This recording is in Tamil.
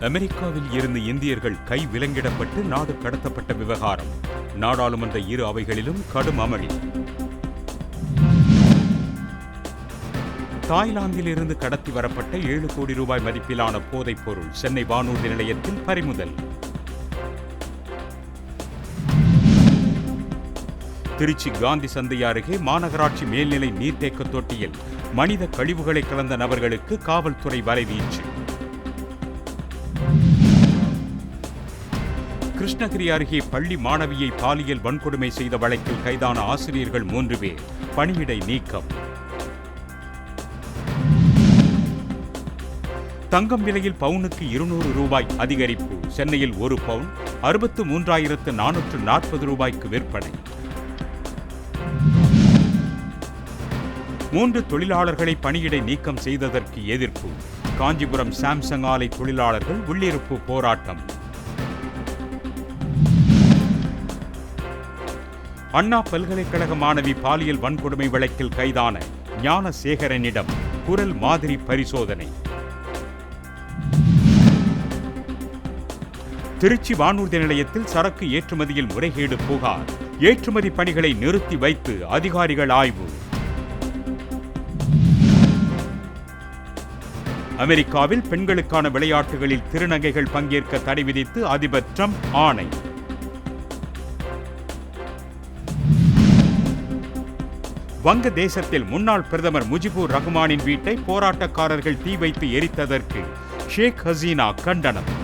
அமெரிக்காவில் இருந்து இந்தியர்கள் கை விலங்கிடப்பட்டு நாடு கடத்தப்பட்ட விவகாரம். நாடாளுமன்ற இரு அவைகளிலும் கடும் அமளி. தாய்லாந்தில் இருந்து கடத்தி வரப்பட்ட ஏழு கோடி ரூபாய் மதிப்பிலான போதைப் பொருள் சென்னை வானூர்தி நிலையத்தில் பறிமுதல். திருச்சி காந்தி சந்தை அருகே மாநகராட்சி மேல்நிலை நீர்த்தேக்க தொட்டியில் மனித கழிவுகளை கலந்த நபர்களுக்கு காவல்துறை வலைவீச்சு கிருஷ்ணகிரி அருகே பள்ளி மாணவியை பாலியல் வன்கொடுமை செய்த வழக்கில் கைதான ஆசிரியர்கள் மூன்று பேர். பணியிடை நீக்கம். தங்கம் விலையில் பவுனுக்கு இருநூறு ரூபாய் அதிகரிப்பு. சென்னையில் ஒரு பவுன் அறுபத்து மூன்றாயிரத்து நானூற்று நாற்பது ரூபாய்க்கு விற்பனை. மூன்று தொழிலாளர்களை பணியிடை நீக்கம் செய்ததற்கு எதிர்ப்பு. காஞ்சிபுரம் சாம்சங் ஆலை தொழிலாளர்கள் உள்ளிருப்பு போராட்டம். அண்ணா பல்கலைக்கழக மாணவி பாலியல் வன்கொடுமை வழக்கில் கைதான ஞானசேகரனிடம் குரல் மாதிரி பரிசோதனை. திருச்சி வானூர்தி நிலையத்தில் சரக்கு ஏற்றுமதியில் முறைகேடு புகார். ஏற்றுமதி பணிகளை நிறுத்தி வைத்து அதிகாரிகள் ஆய்வு. அமெரிக்காவில் பெண்களுக்கான விளையாட்டுகளில் திருநங்கைகள் பங்கேற்க தடை விதித்து அதிபர் ட்ரம்ப் ஆணை. வங்க தேசத்தில் முன்னாள் பிரதமர் முஜிபுர் ரஹ்மானின் வீட்டை போராட்டக்காரர்கள் தீ வைத்து எரித்ததற்கு ஷேக் ஹசீனா கண்டனம்.